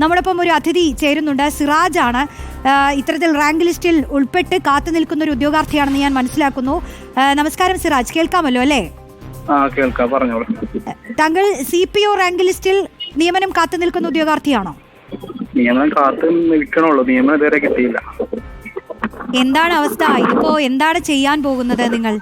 നമ്മോടൊപ്പം ഒരു അതിഥി ചേരുന്നുണ്ട്. സിറാജ് ആണ് ഇത്തരത്തിൽ റാങ്ക് ലിസ്റ്റിൽ ഉൾപ്പെട്ട് കാത്തു നിൽക്കുന്ന ഒരു ഉദ്യോഗാർത്ഥിയാണെന്ന് ഞാൻ മനസ്സിലാക്കുന്നു. നമസ്കാരം സിറാജ്. കേൾക്കാമല്ലോ അല്ലേ? കേൾക്കാം. പറഞ്ഞോളൂ. താങ്കൾ സി പി ഒ റാങ്ക് ലിസ്റ്റിൽ നിയമനം കാത്തു നിൽക്കുന്ന ഉദ്യോഗാർത്ഥിയാണോ? നിയമനം കാത്ത് നിൽക്കണുള്ളൂ. നിയമനം ഇതുവരെ കിട്ടിയില്ല. എന്താണ് അവസ്ഥ? ഇപ്പോ എന്താണ് ചെയ്യാൻ പോകുന്നത് നിങ്ങൾ?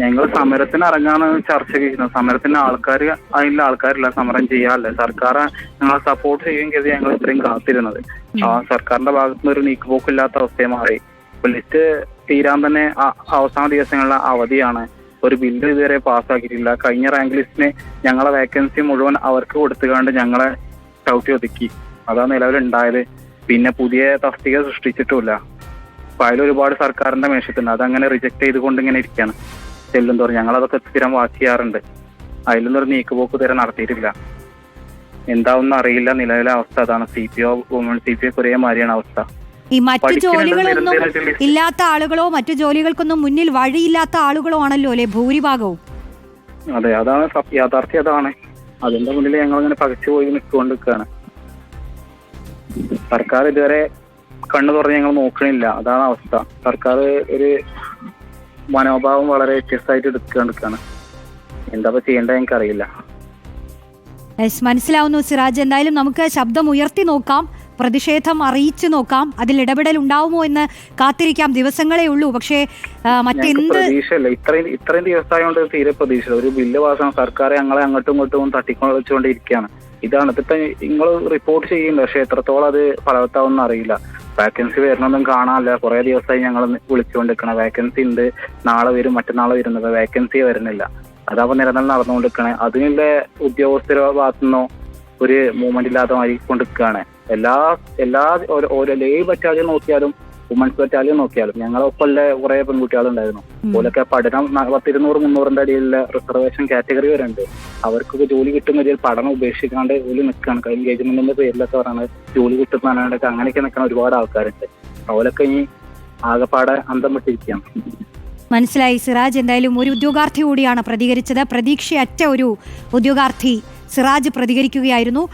ഞങ്ങൾ സമരത്തിന് ഇറങ്ങാണ് ചർച്ച ചെയ്യുന്നത്. സമരത്തിന് ആൾക്കാർ അതിനുള്ള ആൾക്കാരില്ല സമരം ചെയ്യാറില്ല സർക്കാർ ഞങ്ങളെ സപ്പോർട്ട് ചെയ്യും കരുതി ഞങ്ങൾ ഇത്രയും കാത്തിരുന്നത്. ആ സർക്കാരിന്റെ ഭാഗത്തു നിന്ന് ഒരു നീക്കുപോക്കില്ലാത്ത അവസ്ഥയെ മാറി. ഇപ്പൊ ലിസ്റ്റ് തീരാൻ തന്നെ അവസാന ദിവസങ്ങളിലെ അവധിയാണ്. ഒരു ബില്ല് ഇതുവരെ പാസ്സാക്കിയിട്ടില്ല. കഴിഞ്ഞ റാങ്ക് ലിസ്റ്റിന് ഞങ്ങളെ വേക്കൻസി മുഴുവൻ അവർക്ക് കൊടുത്തുകൊണ്ട് ഞങ്ങളെ ചവിട്ടി ഒതുക്കി. അതാണ് നിലവിലുണ്ടായത്. പിന്നെ പുതിയ തസ്തിക സൃഷ്ടിച്ചിട്ടുമില്ല. അപ്പൊ അതിലൊരുപാട് സർക്കാരിന്റെ മേശത്തുണ്ട്. അതങ്ങനെ റിജക്ട് ചെയ്തുകൊണ്ട് ഇങ്ങനെ ഇരിക്കുകയാണ് ചെല്ലും തോറും ഞങ്ങളതൊക്കെ സ്ഥിരം വാച്ച് ചെയ്യാറുണ്ട്. അതിലൊന്നും ഒരു നീക്കുപോക്ക് ഇതുവരെ നടത്തിയിട്ടില്ല. എന്താവുന്ന അറിയില്ല. നിലവിലെ അവസ്ഥ അതാണ്. C P O woman C P ഒക്കെ ഒരേ മാതിരിയാണ് അവസ്ഥ. ഈ മറ്റു ജോലികളൊന്നും ഇല്ലാത്ത ആളുകളോ മറ്റു ജോലികൾക്കൊന്നും മുന്നിൽ വഴിയില്ലാത്ത ആളുകളോ ആണല്ലോ അല്ലെ ഭൂരിഭാഗവും? അതെ അതാണ് യാഥാർത്ഥ്യം അതാണ്. അതിന്റെ മുന്നിൽ ഞങ്ങൾ ഇങ്ങനെ പകച്ചു പോയി നിൽച്ചുകൊണ്ട് നിൽക്കുകയാണ് സർക്കാർ ഇതുവരെ കണ്ണു തുറന്ന് ഞങ്ങൾ നോക്കണില്ല. അതാണ് അവസ്ഥ. സർക്കാർ ഒരു മനോഭാവം വളരെ വ്യത്യസ്തമായിട്ട് എടുക്കാണ് എന്താ ചെയ്യേണ്ടത് യെസ് മനസ്സിലാവുന്നു സിറാജ്. എന്തായാലും നമുക്ക് ശബ്ദം ഉയർത്തി നോക്കാം. പ്രതിഷേധം അറിയിച്ചു നോക്കാം. അതിൽ ഇടപെടൽ ഉണ്ടാവുമോ എന്ന് കാത്തിരിക്കാം. ദിവസങ്ങളേ ഉള്ളൂ. പക്ഷേ മറ്റെന്ത് പ്രതീക്ഷയില്ല. ഇത്രയും ഇത്രയും ദിവസമായോണ്ട് തീരെ പ്രതീക്ഷ ഒരു ബില്ല് പാസ്സാണ് സർക്കാർ ഞങ്ങളെ അങ്ങോട്ടും ഇങ്ങോട്ടും തട്ടിക്കൊണ്ടിരിക്കുകയാണ് ഇതാണ്. ഇതിപ്പോ നിങ്ങൾ റിപ്പോർട്ട് ചെയ്യുന്നുണ്ട്. പക്ഷെ എത്രത്തോളം അത് ഫലവത്താവുമെന്ന് അറിയില്ല. വാക്കൻസി വരുന്നൊന്നും കാണാനില്ല. കുറെ ദിവസമായി ഞങ്ങൾ വിളിച്ചുകൊണ്ടിരിക്കണം. വേക്കൻസി ഉണ്ട്. നാളെ വരും. മറ്റന്നാൾ വരുന്നത് വേക്കൻസി വരുന്നില്ല. അതാവുമ്പോ നിരന്തരം നടന്നുകൊണ്ടിരിക്കണേ. അതിനുള്ള ഉദ്യോഗസ്ഥരോ ഭാഗത്തുനിന്നോ ഒരു മൂവ്മെന്റ് ഇല്ലാതെ മാറിക്കൊണ്ടിരിക്കുകയാണ്. എല്ലാ എല്ലാ ഓരോ- ലേ ബറ്റാലിയൻ നോക്കിയാലും വുമൻസ് ബറ്റാലിയൻ നോക്കിയാലും ഞങ്ങളൊപ്പമുള്ള കുറെ പെൺകുട്ടികളുണ്ടായിരുന്നു. അതുപോലൊക്കെ ഓലൊക്കെ പഠനം പത്തിരുന്നൂറ് മുന്നൂറിന്റെ അടിയിലുള്ള റിസർവേഷൻ കാറ്റഗറി വരെ ഉണ്ട് അവർക്കൊക്കെ ജോലി കിട്ടുന്ന രീതിയിൽ പഠനം ഉപേക്ഷിക്കാണ്ട് ജോലി നിൽക്കുകയാണ് എൻഗേജ്മെന്റിന്റെ പേരിലൊക്കെ പറയുന്നത് ജോലി കിട്ടുന്നതിനൊക്കെ അങ്ങനെയൊക്കെ നിൽക്കുന്ന ഒരുപാട് ആൾക്കാരുണ്ട്. അവരൊക്കെ ഇനി ആകെപ്പാടെ അന്തം വിട്ടിരിക്കുകയാണ് മനസ്സിലായി സിറാജ്. എന്തായാലും ഒരു ഉദ്യോഗാർത്ഥി കൂടിയാണ് പ്രതികരിച്ചത്. പ്രതീക്ഷയറ്റ ഒരു ഉദ്യോഗാർത്ഥി സിറാജ് പ്രതികരിക്കുകയായിരുന്നു.